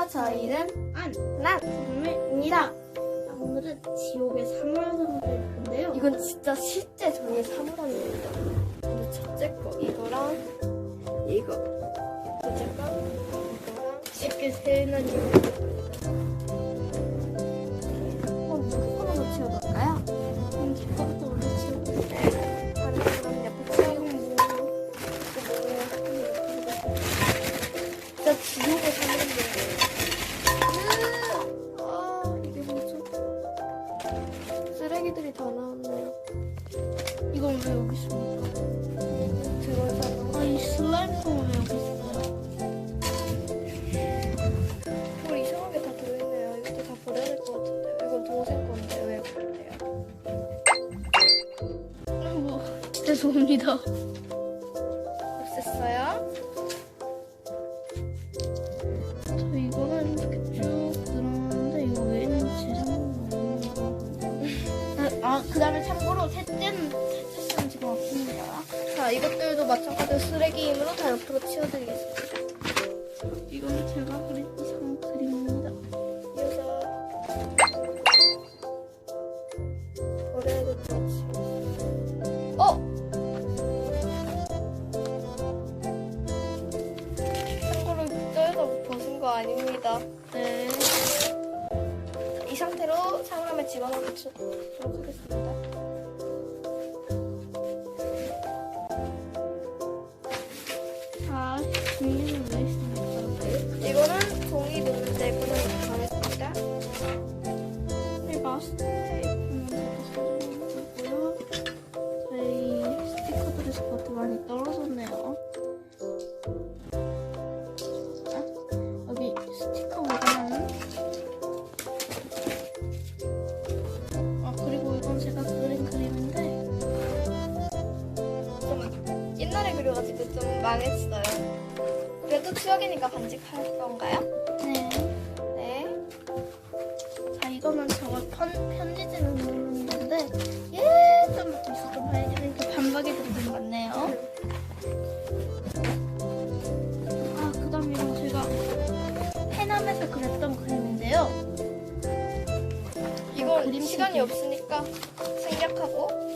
안녕하세요. 저희는 안 난입니다. 오늘은 지옥의 사물함을 볼 건데요. 이건 진짜 실제 종이 사물함입니다. 근데 첫째 거 이거랑 이거, 둘째 거 이거랑 쉽게 세는 이유. 한번 누구부터 치워볼까요? 지옥. 다른 사람 옆에 치우고 뭐 진짜 지옥의 사물함 죄송합니다. 없앴어요? 저 이거는 이렇게 쭉 들어가는데 이거 왜 있는지 상관없는 아, 그 다음에 참고로 셋째는, 셋째는 지금 없습니다. 자, 이것들도 마찬가지로 쓰레기이므로 다 옆으로 치워드리겠습니다. 거 아닙니다. 네. 이 상태로 사물함에 집어넣어 붙이도록 하겠습니다. 망했어요. 그래도 추억이니까 반직할 건가요? 네. 네. 자 이거는 편, 편지지는 모르는데 예전부터 있었던 바이지는 반박이 들어간 것 같네요. 아 그 다음 이건 제가 해남에서 그렸던 그림인데요. 그림 시간이. 없으니까 생략하고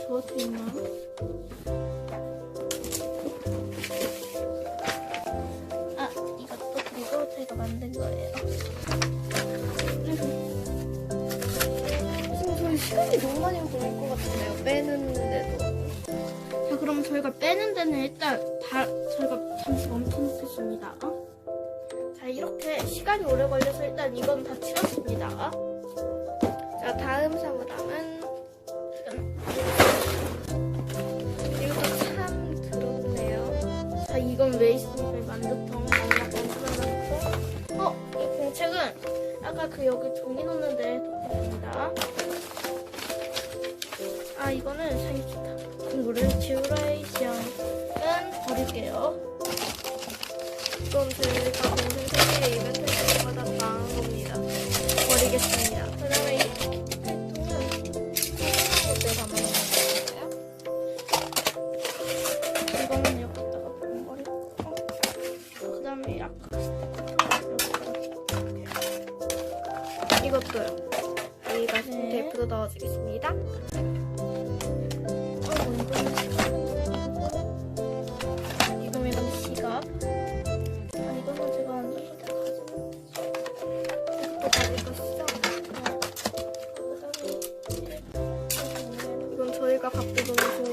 이거 왜 저한테 있나? 아 이것도 그리고 제가 만든 거예요. 지금 저희 시간이 너무 많이 걸릴 것 같은데요. 빼는데도. 자 그럼 저희가 빼는 데는 일단 다 저희가 잠시 멈춰 놓겠습니다. 자 이렇게 시간이 오래 걸려서 일단 이건 다 치웠습니다. 자, 다음 사물함은 이 만두통 엄마 만두통. 어? 이 공책은 아까 그 여기 종이 넣는데 덮었습니다. 아 이거는 자기 공부를 지우라이지앙은 버릴게요. 이건 저희가 갖고 종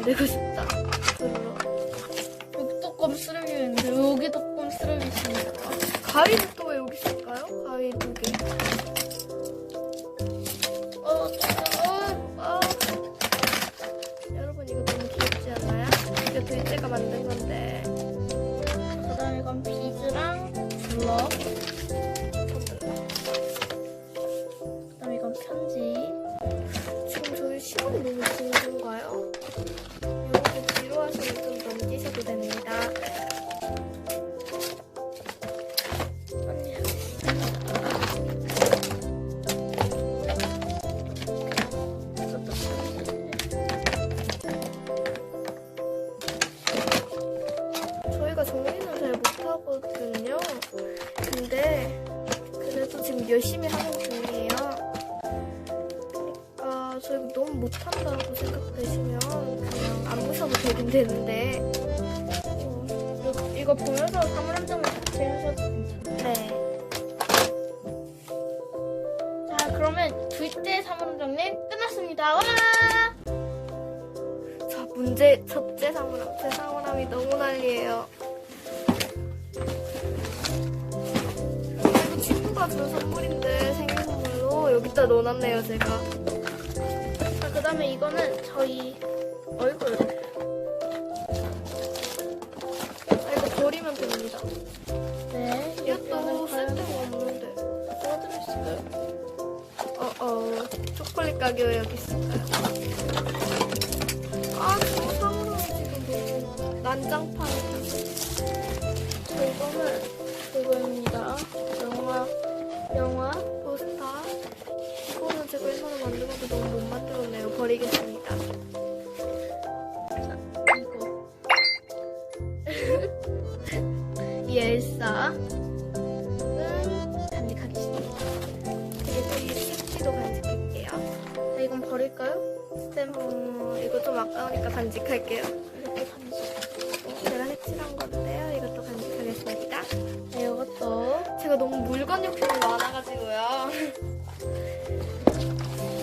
만들고 싶다. 여기 뚜껑 쓰레기 있는데 여기 뚜껑 쓰레기 있습니다. 가위는 또 저희가 너무 못한다고 생각되시면 그냥 안 보셔도 되긴 되는데 어, 이거- 이거 보면서 사물 한 장만 같이 해주셔도 괜찮아요. 네. 자, 그러면 둘째 사물 한 장님 끝났습니다. 와! 자 문제 첫째 상호람 제 상호람이 너무 난리예요. 이거 친구가 준 선물인데 생일 선물로 여기다 넣어놨네요 제가. 자, 그 다음에 이거는 저희 얼굴. 아, 이거 버리면 됩니다. 네, 이것도 쓸데가 없는데. 어어 초콜릿 가게가 여기 있을까요? 아저 상호람이 지금 난장판. 저 이거는 그거입니다. 영화, 영화. 포스터. 이거는 제가 만든 것도 너무 못 만들었네요. 버리겠습니다. 자. 어, 이거 좀 아까우니까 간직할게요. 간직. 제가 색칠한 건데요. 이것도 간직하겠습니다. 네, 이것도. 제가 너무 물건 욕심이 많아가지고요.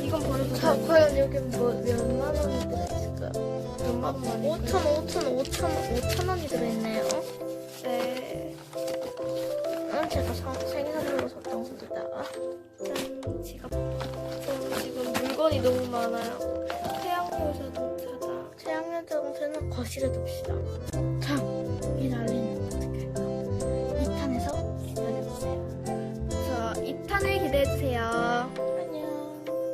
이건 버려도 자, 돼. 과연 여기 뭐, 몇만 원이 들어있을까요? 몇만 원 5천, 5천, 5천, 5천 원이 들어있네요. 네. 응, 제가 사, 생일 선물로 샀던 겁니다. 짠, 지갑. 저 지금 물건이 너무 많아요. 태양열 자동차다. 최악의 자동차는 거실에 둡시다. 자, 이 난리